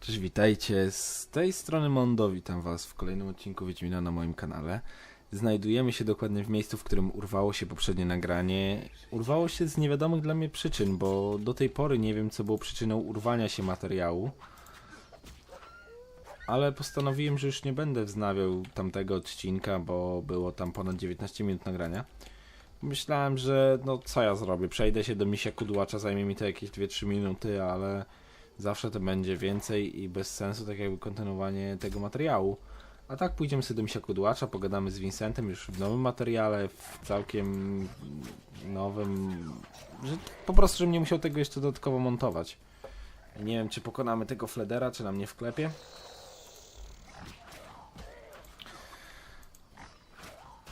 Cześć, witajcie. Z tej strony Mondo, witam was w kolejnym odcinku Wiedźmina na moim kanale. Znajdujemy się dokładnie w miejscu, w którym urwało się poprzednie nagranie. Urwało się z niewiadomych dla mnie przyczyn, bo do tej pory nie wiem, co było przyczyną urwania się materiału. Ale postanowiłem, że już nie będę wznawiał tamtego odcinka, bo było tam ponad 19 minut nagrania. Myślałem, że no co ja zrobię, przejdę się do misia kudłacza, zajmie mi to jakieś 2-3 minuty, ale zawsze to będzie więcej i bez sensu tak jakby kontynuowanie tego materiału. A tak pójdziemy sobie do misia kudłacza, pogadamy z Vincentem już w nowym materiale, w całkiem nowym, że po prostu, żebym nie musiał tego jeszcze dodatkowo montować. Nie wiem, czy pokonamy tego Fledera, czy nam nie wklepie.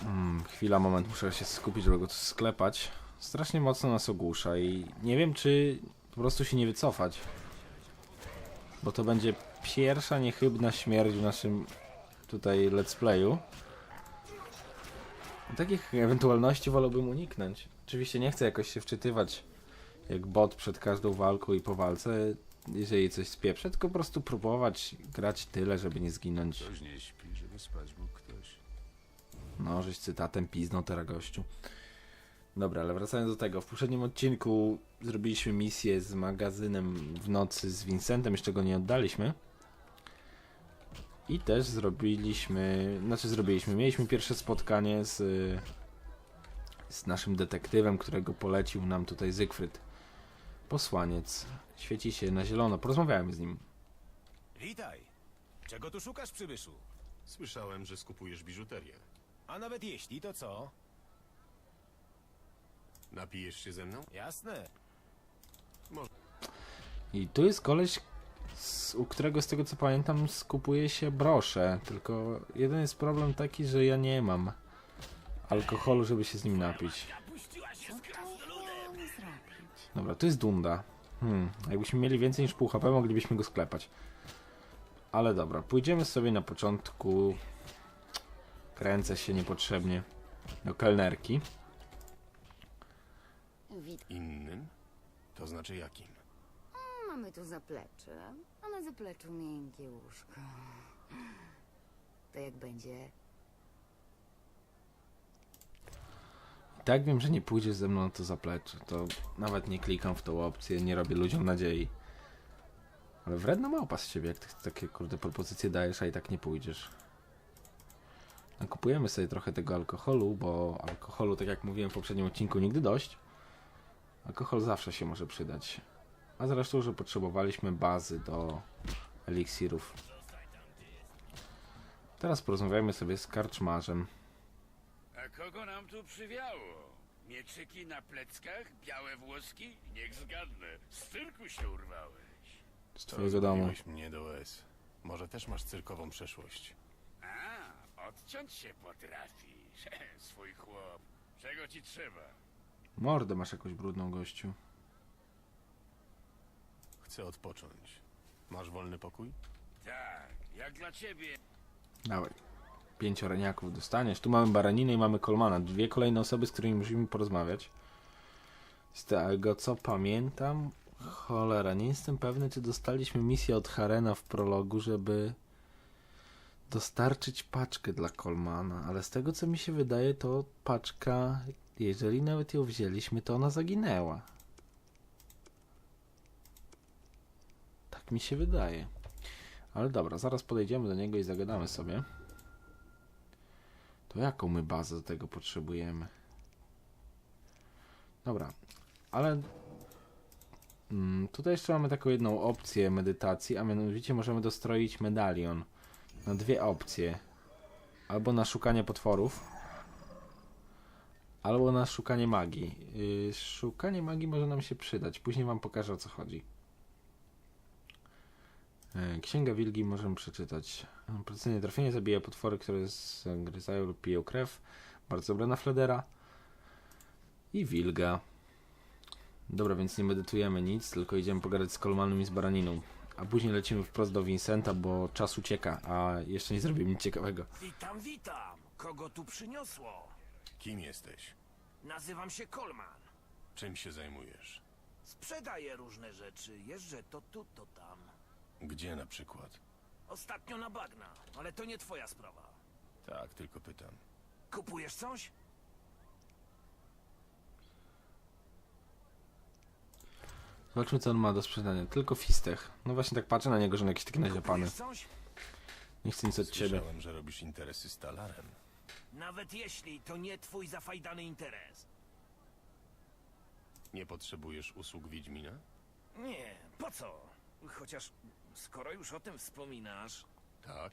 Hmm, chwila, moment, muszę się skupić, żeby go tu sklepać. Strasznie mocno nas ogłusza i nie wiem, czy po prostu się nie wycofać. Bo to będzie pierwsza niechybna śmierć w naszym tutaj let's playu. Takich ewentualności wolałbym uniknąć. Oczywiście nie chcę jakoś się wczytywać jak bot przed każdą walką i po walce, jeżeli coś spieprzę, tylko po prostu próbować grać tyle, żeby nie zginąć. Ktoś nie śpi, żeby spać mógł ktoś. No, żeś cytatem piznął teraz gościu. Dobra, ale wracając do tego. W poprzednim odcinku zrobiliśmy misję z magazynem w nocy z Vincentem, jeszcze go nie oddaliśmy. I też zrobiliśmy, znaczy zrobiliśmy, mieliśmy pierwsze spotkanie z, z naszym detektywem, którego polecił nam tutaj Zygfryd. Posłaniec. Świeci się na zielono. Porozmawiałem z nim. Witaj! Czego tu szukasz, przybyszu? Słyszałem, że skupujesz biżuterię. A nawet jeśli, to co? Napijesz się ze mną? Jasne. I tu jest koleś, z, u którego z tego co pamiętam skupuje się brosze. Tylko jeden jest problem taki, że ja nie mam alkoholu, żeby się z nim napić. Co zrobić? Dobra, tu jest Dunda. Hmm, jakbyśmy mieli więcej niż pół HP, moglibyśmy go sklepać. Ale dobra, pójdziemy sobie na początku. Kręcę się niepotrzebnie do kelnerki. Innym? To znaczy jakim? mamy tu zaplecze, a na zapleczu miękkie łóżko. To jak będzie? I tak wiem, że nie pójdziesz ze mną na to zaplecze. To nawet nie klikam w tą opcję, nie robię ludziom nadziei. Ale wredna małpa z ciebie, jak ty takie kurde propozycje dajesz, a i tak nie pójdziesz. Nakupujemy sobie trochę tego alkoholu, bo alkoholu, tak jak mówiłem w poprzednim odcinku, nigdy dość. Alkohol zawsze się może przydać. A zresztą, że potrzebowaliśmy bazy do eliksirów. Teraz porozmawiamy sobie z karczmarzem. A kogo nam tu przywiało? Mieczyki na pleckach, białe włoski? Niech zgadnę, z cyrku się urwałeś. Z To twojego domu. zgubiłeś mnie do łez. Może też masz cyrkową przeszłość. A, odciąć się potrafisz, swój chłop. Czego ci trzeba? Mordę masz jakąś brudną, gościu. Chcę odpocząć. Masz wolny pokój? Tak, jak dla ciebie. Dawaj. Pięć oraniaków dostaniesz. Tu mamy baraninę i mamy kolmana. Dwie kolejne osoby, z którymi musimy porozmawiać. Z tego co pamiętam, cholera, nie jestem pewny, czy dostaliśmy misję od Harena w prologu, żeby dostarczyć paczkę dla kolmana, ale z tego co mi się wydaje, to paczka, jeżeli nawet ją wzięliśmy, to ona zaginęła. Tak mi się wydaje. Ale dobra, zaraz podejdziemy do niego i zagadamy sobie. To jaką my bazę do tego potrzebujemy? Dobra, ale mm, tutaj jeszcze mamy taką jedną opcję medytacji, a mianowicie możemy dostroić medalion na dwie opcje. Albo na szukanie potworów, albo na szukanie magii. Yy, szukanie magii może nam się przydać. Później wam pokażę o co chodzi. E, Księga Wilgi możemy przeczytać. Precyzyjne trafienie zabija potwory, które zagryzają lub piją krew. Bardzo dobra na Fledera. I Wilga. Dobra, więc nie medytujemy nic, tylko idziemy pogadać z Kolmanem i z Baraniną. A później lecimy wprost do Vincenta, bo czas ucieka, a jeszcze nie zrobiłem nic ciekawego. Witam, witam! Kogo tu przyniosło? Kim jesteś? Nazywam się Kolman. Czym się zajmujesz? Sprzedaję różne rzeczy, jeżdżę to tu, to tam. Gdzie Gdzie na przykład? Ostatnio na bagna, ale to nie twoja sprawa. Tak, tylko pytam. Kupujesz coś? Zobaczmy co on ma do sprzedania. Tylko fistech. No właśnie tak patrzę na niego, że on jakiś taki naziapany. Kupujesz coś? Nie chcę nic od ciebie. Słyszałem, że robisz interesy z talarem. Nawet jeśli to nie twój zafajdany interes. Nie potrzebujesz usług Wiedźmina? Nie, po co? Chociaż skoro już o tym wspominasz, Tak.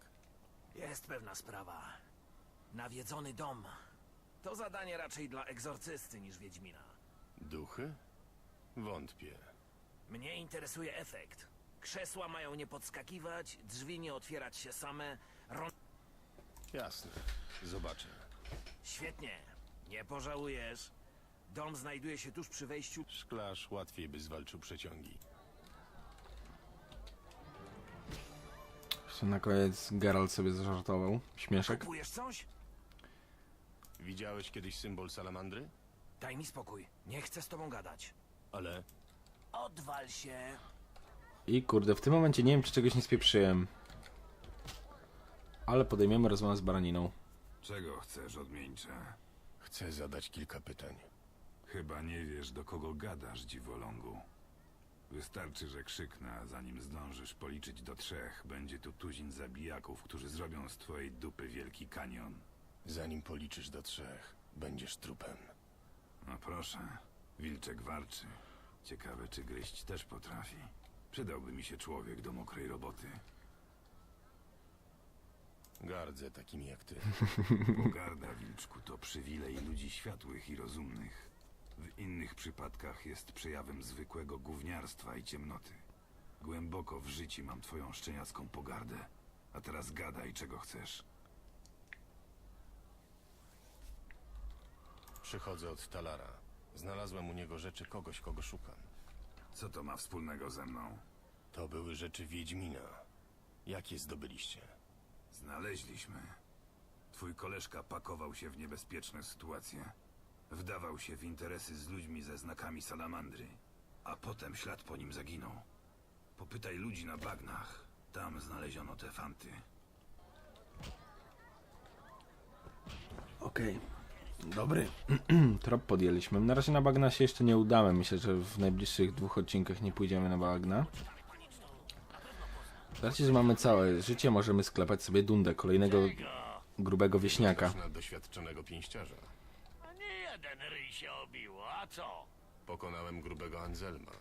jest pewna sprawa. Nawiedzony dom. To zadanie raczej dla egzorcysty niż Wiedźmina. Duchy? Wątpię. Mnie interesuje efekt. Krzesła mają nie podskakiwać, drzwi nie otwierać się same. Rą... Jasne. Zobaczę. Świetnie. Nie pożałujesz. Dom znajduje się tuż przy wejściu. Szklarz łatwiej by zwalczył przeciągi. Jeszcze na koniec Geralt sobie zażartował. Śmieszek. Kupujesz coś? Widziałeś kiedyś symbol salamandry? Daj mi spokój. Nie chcę z tobą gadać. Ale Odwal się. I kurde, w tym momencie nie wiem, czy czegoś nie spieprzyłem. Ale podejmiemy rozmowę z baraniną. Czego chcesz, odmieńcze? chcę zadać kilka pytań. Chyba nie wiesz, do kogo gadasz, dziwolągu. Wystarczy, że krzyknę, a zanim zdążysz policzyć do trzech, będzie tu tuzin zabijaków, którzy zrobią z twojej dupy wielki kanion. Zanim policzysz do trzech, będziesz trupem. No proszę, wilczek warczy. Ciekawe, czy gryźć też potrafi. Przydałby mi się człowiek do mokrej roboty. Gardzę takimi jak ty. Pogarda, wilczku, to przywilej ludzi światłych i rozumnych. W innych przypadkach jest przejawem zwykłego gówniarstwa i ciemnoty. Głęboko w życiu mam twoją szczeniacką pogardę. A teraz gadaj, czego chcesz. Przychodzę od talara. Znalazłem u niego rzeczy kogoś, kogo szukam. Co to ma wspólnego ze mną? To były rzeczy Wiedźmina. Jak je zdobyliście? Znaleźliśmy. Twój koleżka pakował się w niebezpieczne sytuacje. Wdawał się w interesy z ludźmi ze znakami salamandry. A potem ślad po nim zaginął. Popytaj ludzi na bagnach. Tam znaleziono te fanty. Okej. Dobry. Trop podjęliśmy. Na razie na bagna się jeszcze nie udamy. Myślę, że w najbliższych dwóch odcinkach nie pójdziemy na bagna. Znaczy, że mamy całe życie, możemy sklepać sobie dundę, kolejnego grubego wieśniaka. Na doświadczonego pięściarza. A nie jeden ryj się obiło, a co? Pokonałem grubego Anselma.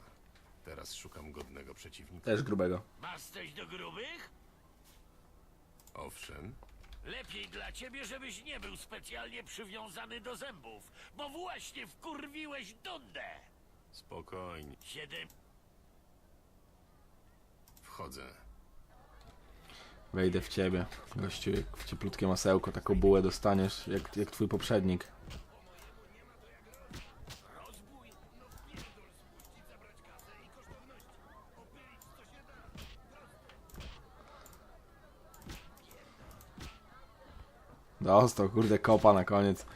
Teraz szukam godnego przeciwnika. Też grubego. Masz coś do grubych? Owszem, Lepiej dla ciebie, żebyś nie był specjalnie przywiązany do zębów, bo właśnie wkurwiłeś Dundę. spokojnie. Siedem... Wchodzę. Wejdę w ciebie, gościu, jak w cieplutkie masełko, taką bułę dostaniesz, jak, jak twój poprzednik. Dostał, kurde, kopa na koniec.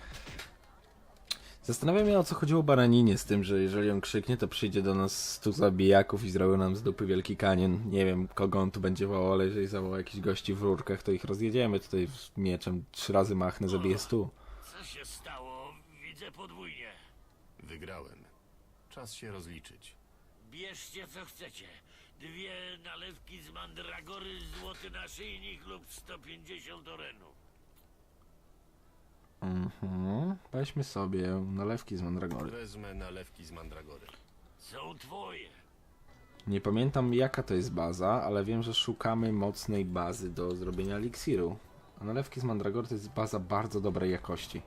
Zastanawiam się, o co chodziło Baraninie z tym, że jeżeli on krzyknie, to przyjdzie do nas stu zabijaków i zrobił nam z dupy wielki kanion. Nie wiem, kogo on tu będzie wołał, ale jeżeli zawoła jakichś gości w rurkach, to ich rozjedziemy tutaj mieczem. Trzy razy machnę, zabiję stu. Co się stało? Widzę podwójnie. Wygrałem. Czas się rozliczyć. Bierzcie co chcecie. Dwie nalewki z mandragory, złoty naszyjnik lub 150 orenu. Mhm. Weźmy sobie nalewki z mandragory. Wezmę nalewki z mandragory. Są twoje. Nie pamiętam jaka to jest baza, ale wiem, że szukamy mocnej bazy do zrobienia eliksiru. A nalewki z mandragory to jest baza bardzo dobrej jakości.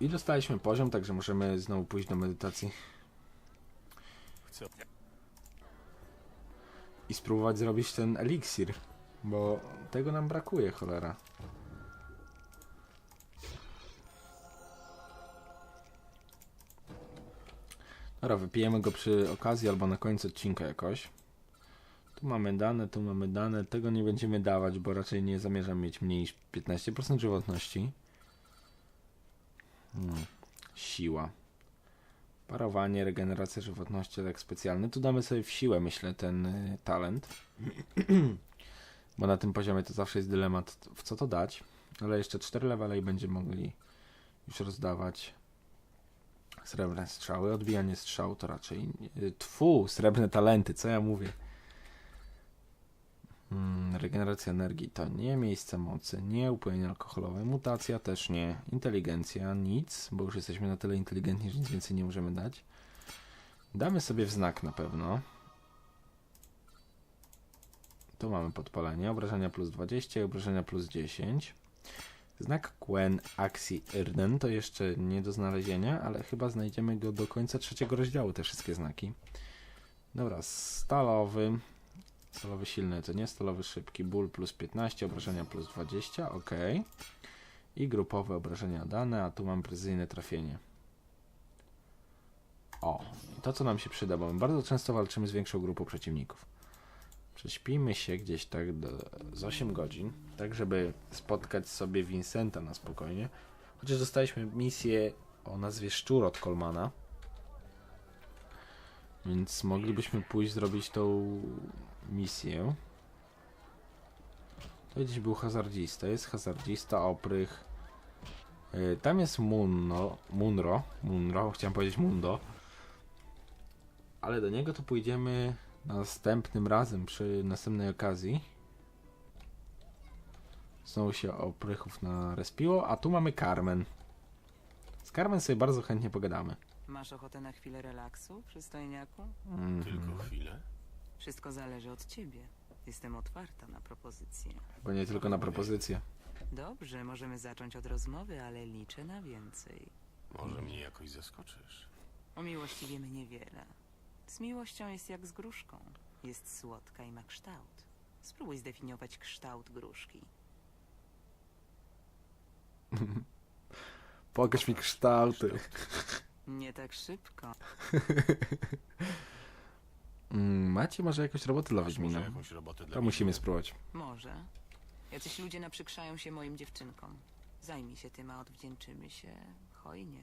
I dostaliśmy poziom, także możemy znowu pójść do medytacji. I spróbować zrobić ten eliksir, bo tego nam brakuje, cholera. Dobra, wypijemy go przy okazji albo na końcu odcinka jakoś. Tu mamy dane, tu mamy dane. Tego nie będziemy dawać, bo raczej nie zamierzam mieć mniej niż 15% żywotności. Hmm. Siła. Parowanie, regeneracja żywotności, atak specjalny. Tu damy sobie w siłę, myślę, ten y, talent. Bo na tym poziomie to zawsze jest dylemat, w co to dać. Ale jeszcze 4 levele i będziemy mogli już rozdawać srebrne strzały. Odbijanie strzału to raczej... Tfu, srebrne talenty, co ja mówię? Mm, regeneracja energii to nie, miejsce mocy nie, upojenie alkoholowe, mutacja też nie, inteligencja nic, bo już jesteśmy na tyle inteligentni, że nic więcej nie możemy dać. Damy sobie w znak na pewno. Tu mamy podpalenie, obrażenia plus 20 i obrażenia plus 10. Znak Quen Axi Irden to jeszcze nie do znalezienia, ale chyba znajdziemy go do końca trzeciego rozdziału, te wszystkie znaki. Dobra, stalowy. Stalowy silny to nie, stalowy szybki, ból plus 15, obrażenia plus 20, ok. I grupowe obrażenia dane, a tu mam precyzyjne trafienie. O, to co nam się przyda, bo my bardzo często walczymy z większą grupą przeciwników. Prześpimy się gdzieś tak do, z 8 godzin, tak żeby spotkać sobie Vincenta na spokojnie. Chociaż dostaliśmy misję o nazwie Szczur od Kolmana. Więc moglibyśmy pójść zrobić tą misję. To gdzieś był hazardzista. Jest hazardzista, oprych. Yy, tam jest Munno, Munro. Munro, chciałem powiedzieć Mundo. Ale do niego to pójdziemy następnym razem, przy następnej okazji. Znowu się oprychów narespiło, a tu mamy Carmen. Z Carmen sobie bardzo chętnie pogadamy. Masz ochotę na chwilę relaksu, przystojniaku? Mhm. Tylko chwilę. Wszystko zależy od ciebie. Jestem otwarta na propozycje. Bo nie tylko na propozycję. Dobrze, możemy zacząć od rozmowy, ale liczę na więcej. Może mnie jakoś zaskoczysz. O miłości wiemy niewiele. Z miłością jest jak z gruszką. Jest słodka i ma kształt. Spróbuj zdefiniować kształt gruszki. Pokaż mi kształty. Nie tak szybko. Mm, Macie może jakąś robotę dla Masz Wiedźmina? może jakąś robotę dla To musimy spróbować. Może. Jacyś ludzie naprzykrzają się moim dziewczynkom. Zajmij się tym, a odwdzięczymy się hojnie.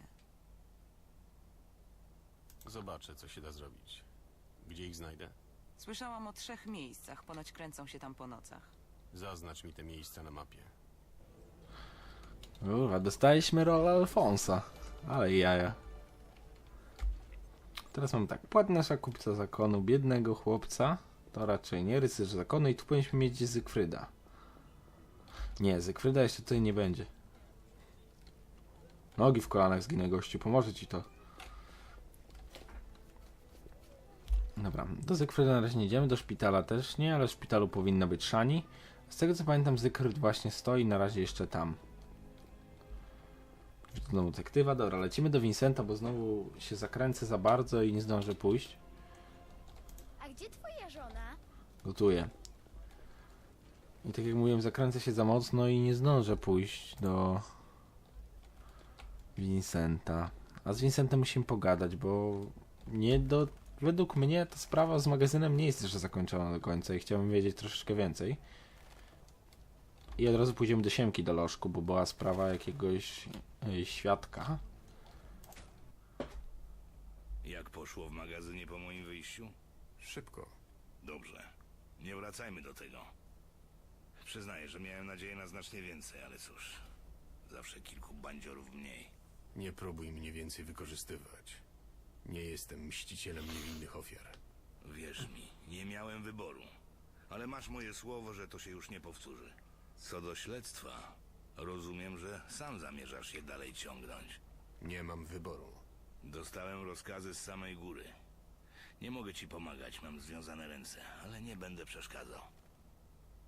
Zobaczę, co się da zrobić. Gdzie ich znajdę? Słyszałam o trzech miejscach, ponoć kręcą się tam po nocach. Zaznacz mi te miejsca na mapie. Uwa, dostaliśmy rolę Alfonsa. Ale jaja. Teraz mam tak. Płatnosza kupca zakonu, biednego chłopca. To raczej nie, rycerz zakonu i tu powinniśmy mieć Zygfryda. Nie, Zygfryda jeszcze tutaj nie będzie. Nogi w kolanach zginę gościu, pomoże ci to. Dobra, do Zygfryda na razie nie idziemy, do szpitala też nie, ale w szpitalu powinna być Szani. Z tego co pamiętam Zygfryd właśnie stoi na razie jeszcze tam. Znowu detektywa, dobra, lecimy do Vincenta, bo znowu się zakręcę za bardzo i nie zdążę pójść. A gdzie twoja żona? Gotuję. I tak jak mówiłem, zakręcę się za mocno i nie zdążę pójść do Vincenta. A z Vincentem musimy pogadać, bo nie do... Według mnie ta sprawa z magazynem nie jest jeszcze zakończona do końca i chciałbym wiedzieć troszeczkę więcej. I od razu pójdziemy do Siemki do Lożku, bo była sprawa jakiegoś e, świadka. Jak poszło w magazynie po moim wyjściu? Szybko. Dobrze. Nie wracajmy do tego. Przyznaję, że miałem nadzieję na znacznie więcej, ale cóż. Zawsze kilku bandziorów mniej. Nie próbuj mnie więcej wykorzystywać. Nie jestem mścicielem niewinnych ofiar. Wierz mi, nie miałem wyboru. Ale masz moje słowo, że to się już nie powtórzy. Co do śledztwa, rozumiem, że sam zamierzasz je dalej ciągnąć. Nie mam wyboru. Dostałem rozkazy z samej góry. Nie mogę ci pomagać, mam związane ręce, ale nie będę przeszkadzał.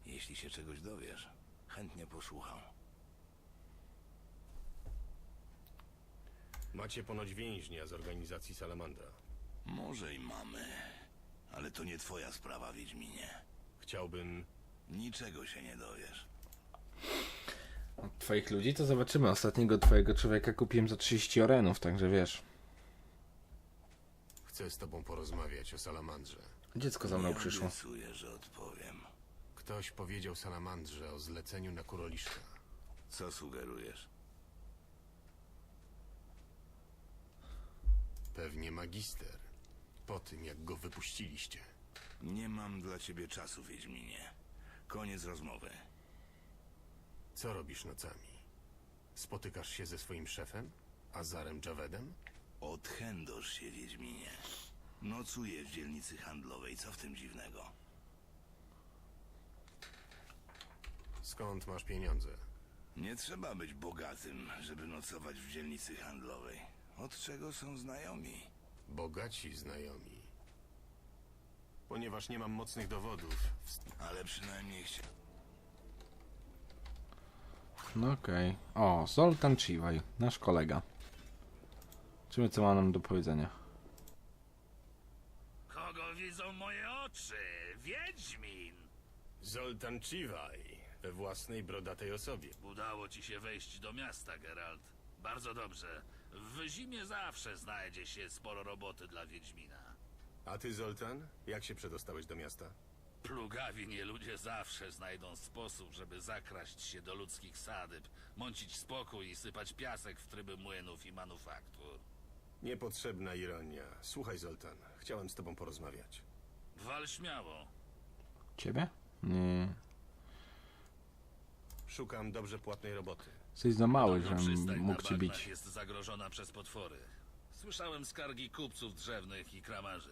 Jeśli się czegoś dowiesz, chętnie posłucham. Macie ponoć więźnia z organizacji Salamandra. Może i mamy, ale to nie twoja sprawa, Wiedźminie. Chciałbym... Niczego się nie dowiesz. Od twoich ludzi to zobaczymy. Ostatniego twojego człowieka kupiłem za 30 orenów, także wiesz. Chcę z tobą porozmawiać o Salamandrze. Dziecko za mną nie przyszło. obiecuję, że odpowiem. Ktoś powiedział Salamandrze o zleceniu na Kuroliszka. Co sugerujesz? Pewnie magister. Po tym, jak go wypuściliście. Nie mam dla ciebie czasu, Wiedźminie. Koniec rozmowy. Co robisz nocami? Spotykasz się ze swoim szefem? Azarem Javedem? Odchędosz się, Wiedźminie. Nocuję w dzielnicy handlowej, co w tym dziwnego? Skąd masz pieniądze? Nie trzeba być bogatym, żeby nocować w dzielnicy handlowej. Od czego są znajomi? Bogaci znajomi. Ponieważ nie mam mocnych dowodów. Ale przynajmniej chcia... No okej. O, Zoltan Chivaj, nasz kolega. Czymy co ma nam do powiedzenia? Kogo widzą moje oczy? Wiedźmin! Zoltan Chivaj, we własnej brodatej osobie. Udało ci się wejść do miasta, Geralt. Bardzo dobrze. W zimie zawsze znajdzie się sporo roboty dla Wiedźmina. A ty, Zoltan? Jak się przedostałeś do miasta? Plugawi nie ludzie zawsze znajdą sposób, żeby zakraść się do ludzkich sadyb, mącić spokój i sypać piasek w tryby młynów i manufaktur. Niepotrzebna ironia. Słuchaj, Zoltan, chciałem z tobą porozmawiać. Wal śmiało. Ciebie? Nie. Szukam dobrze płatnej roboty. Jesteś za mały, Podobno żebym przystań mógł cię bagnach bić. jest zagrożona przez potwory. Słyszałem skargi kupców drzewnych i kramarzy.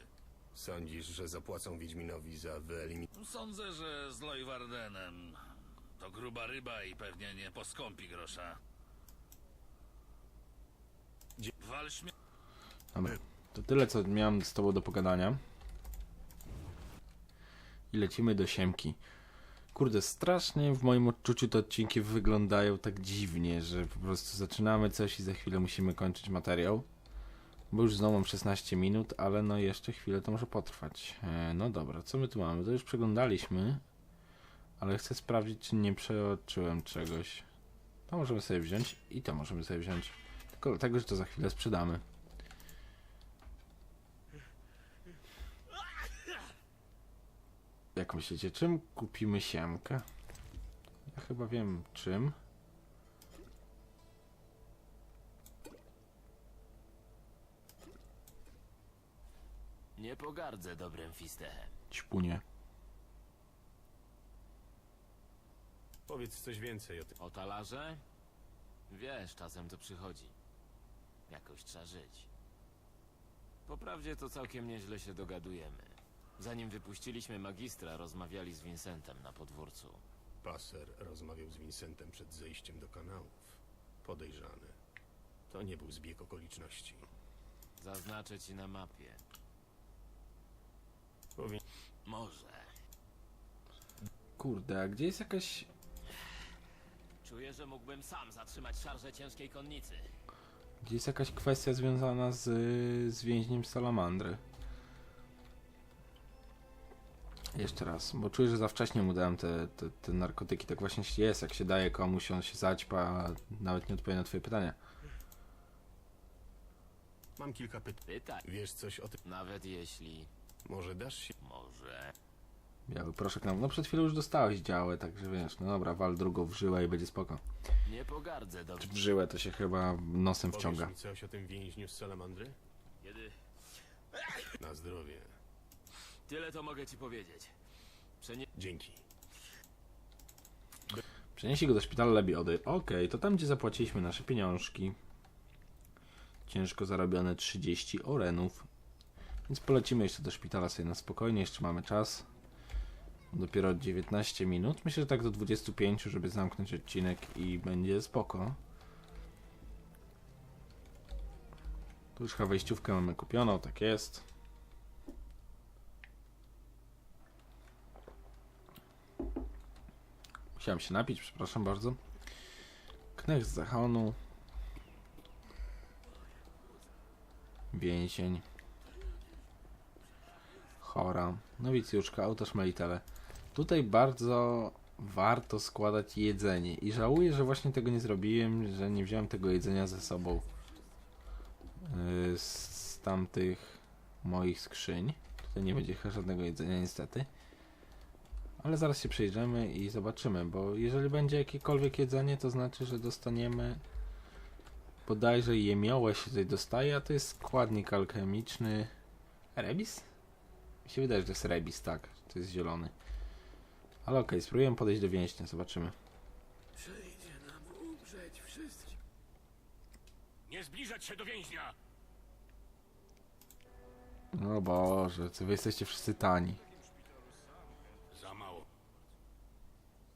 Sądzisz, że zapłacą Wiedźminowi za wyeliminowanie? Sądzę, że z Lojwardenem to gruba ryba i pewnie nie poskąpi grosza. Dzie- Wal. Dobra. To tyle, co miałem z tobą do pogadania. I lecimy do siemki. Kurde, strasznie w moim odczuciu te odcinki wyglądają tak dziwnie, że po prostu zaczynamy coś i za chwilę musimy kończyć materiał. Bo już znowu mam 16 minut, ale no jeszcze chwilę to może potrwać. E, no dobra, co my tu mamy? To już przeglądaliśmy, ale chcę sprawdzić, czy nie przeoczyłem czegoś. To możemy sobie wziąć i to możemy sobie wziąć. Tylko dlatego, że to za chwilę sprzedamy. Jak myślicie, czym kupimy siemkę? Ja chyba wiem czym. Nie pogardzę dobrym fistechem. Ćpunie. Powiedz coś więcej o tym. O talarze? Wiesz, czasem to przychodzi. Jakoś trzeba żyć. Po prawdzie to całkiem nieźle się dogadujemy. Zanim wypuściliśmy magistra, rozmawiali z Vincentem na podwórcu. Passer rozmawiał z Vincentem przed zejściem do kanałów. Podejrzany. To nie był zbieg okoliczności. Zaznaczę ci na mapie. Powin... Może. Kurde, a gdzie jest jakaś... Czuję, że mógłbym sam zatrzymać szarżę ciężkiej konnicy. Gdzie jest jakaś kwestia związana z, z więźniem salamandry? Jeszcze raz, bo czuję, że za wcześnie mu dałem te, te, te narkotyki. Tak właśnie jest, jak się daje komuś, on się zaćpa, a nawet nie odpowie na twoje pytania. Mam kilka pytań. Pytaj. Wiesz coś o tym? Nawet jeśli... Może dasz się... Może... Biały proszek nam. No przed chwilą już dostałeś działę, także wiesz, no dobra, wal drugą w żyłę i będzie spoko. Nie pogardzę dobrym... W żyłę to się chyba nosem Powiesz wciąga. mi coś o tym więźniu z Salamandry? Kiedy... Na zdrowie. Tyle to mogę ci powiedzieć. Przenie... Dzięki. Przenieśli go do szpitala Lebiody. Okej, to tam, gdzie zapłaciliśmy nasze pieniążki. Ciężko zarobione 30 orenów. Więc polecimy jeszcze do szpitala sobie na spokojnie, jeszcze mamy czas. Dopiero 19 minut. Myślę, że tak do 25, żeby zamknąć odcinek i będzie spoko. Tu już chyba wejściówkę mamy kupioną, tak jest. Musiałem się napić, przepraszam bardzo. Knech z Zachonu. Więzień. Chora. Nowicjuszka, autoszmelitele. Tutaj bardzo warto składać jedzenie. I żałuję, że właśnie tego nie zrobiłem, że nie wziąłem tego jedzenia ze sobą. Yy, z tamtych moich skrzyń. Tutaj nie będzie chyba żadnego jedzenia niestety. Ale zaraz się przejrzymy i zobaczymy, bo jeżeli będzie jakiekolwiek jedzenie, to znaczy, że dostaniemy bodajże jemiołę się tutaj dostaje, a to jest składnik alchemiczny. Rebis? Mi się wydaje, że to jest rebis, tak. To jest zielony. Ale okej, spróbujemy podejść do więźnia, zobaczymy. Przyjdzie nam umrzeć wszystkim. Nie zbliżać się do więźnia! No Boże, co wy jesteście wszyscy tani. Za mało.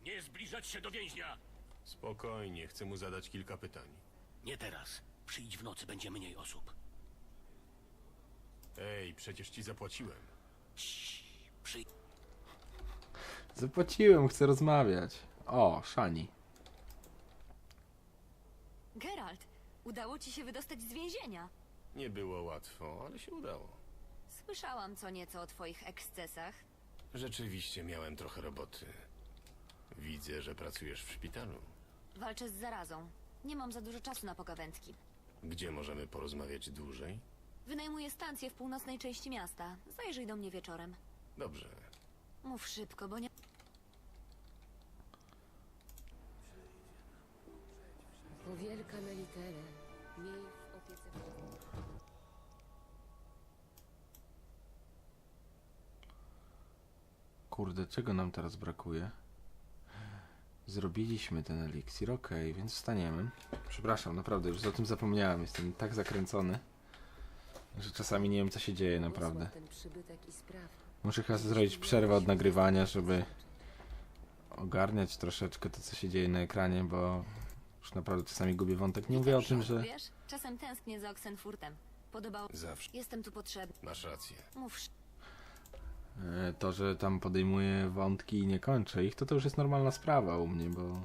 Nie zbliżać się do więźnia! Spokojnie, chcę mu zadać kilka pytań. Nie teraz. Przyjdź w nocy, będzie mniej osób. Ej, przecież ci zapłaciłem. Przyjdź. Zapłaciłem, chcę rozmawiać. O, Shani. Geralt, udało ci się wydostać z więzienia. Nie było łatwo, ale się udało. Słyszałam co nieco o twoich ekscesach. Rzeczywiście miałem trochę roboty. Widzę, że pracujesz w szpitalu. Walczę z zarazą. Nie mam za dużo czasu na pogawędki. Gdzie możemy porozmawiać dłużej? Wynajmuję stację w północnej części miasta. Zajrzyj do mnie wieczorem. Dobrze. Mów szybko, bo nie... Literę. Miej w opiece... Kurde, czego nam teraz brakuje? Zrobiliśmy ten eliksir, okej, więc wstaniemy. Przepraszam, naprawdę, już o tym zapomniałem. Jestem tak zakręcony, że czasami nie wiem, co się dzieje, naprawdę. Muszę chyba zrobić przerwę od nagrywania, żeby ogarniać troszeczkę to, co się dzieje na ekranie, bo już naprawdę czasami gubię wątek. Nie mówię o tym, że... Wiesz, czasem tęsknię za Oxenfurtem. Podobał... Zawsze. Jestem tu potrzebny. Masz rację. Mów To, że tam podejmuję wątki i nie kończę ich, to to już jest normalna sprawa u mnie, bo...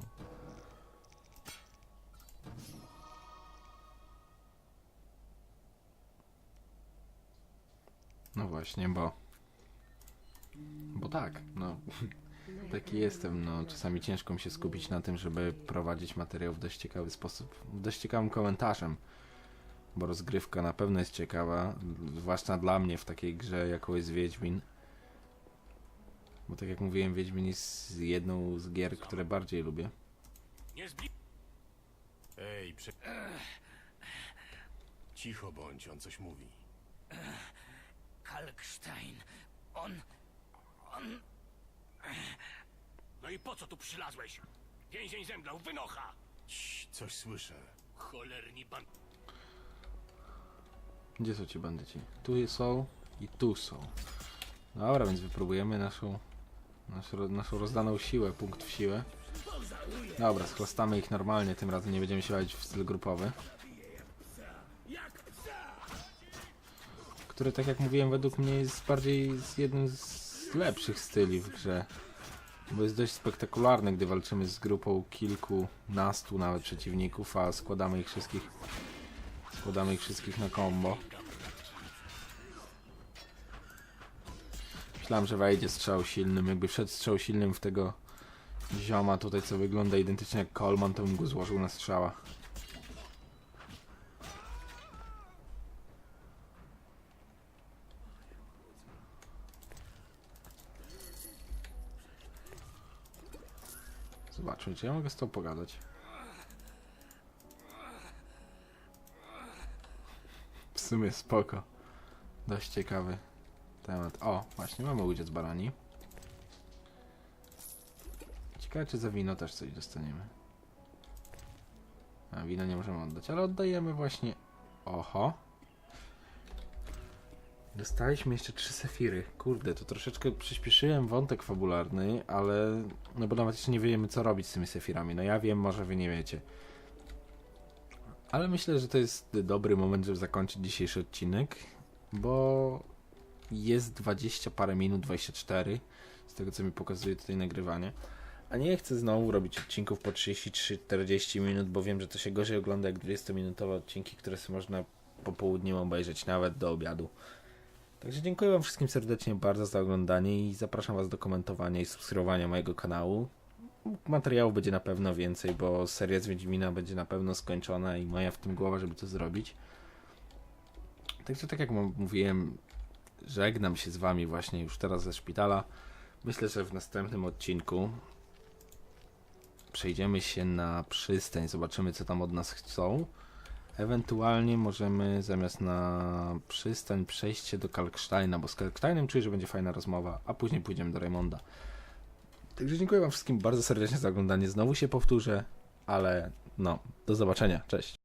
No właśnie, bo... Bo tak, no... Taki jestem, no czasami ciężko mi się skupić na tym, żeby prowadzić materiał w dość ciekawy sposób, dość ciekawym komentarzem, bo rozgrywka na pewno jest ciekawa, zwłaszcza dla mnie w takiej grze, jaką jest Wiedźmin. Bo tak jak mówiłem, Wiedźmin jest jedną z gier, które bardziej lubię. Nie zbli... Ej, prze... Cicho bądź, on coś mówi. Kalkstein. On... On... No i po co tu przylazłeś? Więzień zemdlał, wynocha! Cii, coś słyszę. Cholerni ban... Gdzie są ci bandyci? Tu są i tu są. Dobra, więc wypróbujemy naszą, naszą, naszą rozdaną siłę, punkt w siłę. Dobra, schlastamy ich normalnie, tym razem nie będziemy się bawić w styl grupowy. Który, tak jak mówiłem, według mnie jest bardziej z jednym z lepszych styli w grze. Bo jest dość spektakularny, gdy walczymy z grupą kilkunastu nawet przeciwników, a składamy ich wszystkich składamy ich wszystkich na combo. Myślałem, że wejdzie strzał silnym. Jakby wszedł strzał silnym w tego zioma tutaj, co wygląda identycznie jak Coleman, to bym go złożył na strzała. Zobaczmy, czy ja mogę z tą pogadać. W sumie spoko. Dość ciekawy temat. O, właśnie, mamy udziec barani. Ciekawe, czy za wino też coś dostaniemy. A, wino nie możemy oddać, ale oddajemy właśnie... Oho. Dostaliśmy jeszcze trzy sefiry. Kurde, to troszeczkę przyspieszyłem wątek fabularny, ale... No bo nawet jeszcze nie wiemy, co robić z tymi sefirami. No ja wiem, może wy nie wiecie. Ale myślę, że to jest dobry moment, żeby zakończyć dzisiejszy odcinek, bo jest 20 parę minut, 24, z tego co mi pokazuje tutaj nagrywanie. A nie chcę znowu robić odcinków po 33-40 minut, bo wiem, że to się gorzej ogląda jak 20-minutowe odcinki, które sobie można po południu obejrzeć, nawet do obiadu. Także dziękuję Wam wszystkim serdecznie bardzo za oglądanie i zapraszam Was do komentowania i subskrybowania mojego kanału. Materiałów będzie na pewno więcej, bo seria z Wiedźmina będzie na pewno skończona i moja w tym głowa, żeby to zrobić. Także tak jak mówiłem, żegnam się z Wami właśnie już teraz ze szpitala. Myślę, że w następnym odcinku przejdziemy się na przystań, zobaczymy co tam od nas chcą. Ewentualnie możemy zamiast na przystań przejść się do Kalksteina, bo z Kalksteinem czuję, że będzie fajna rozmowa, a później pójdziemy do Raymonda. Także dziękuję Wam wszystkim bardzo serdecznie za oglądanie. Znowu się powtórzę, ale no, do zobaczenia. Cześć.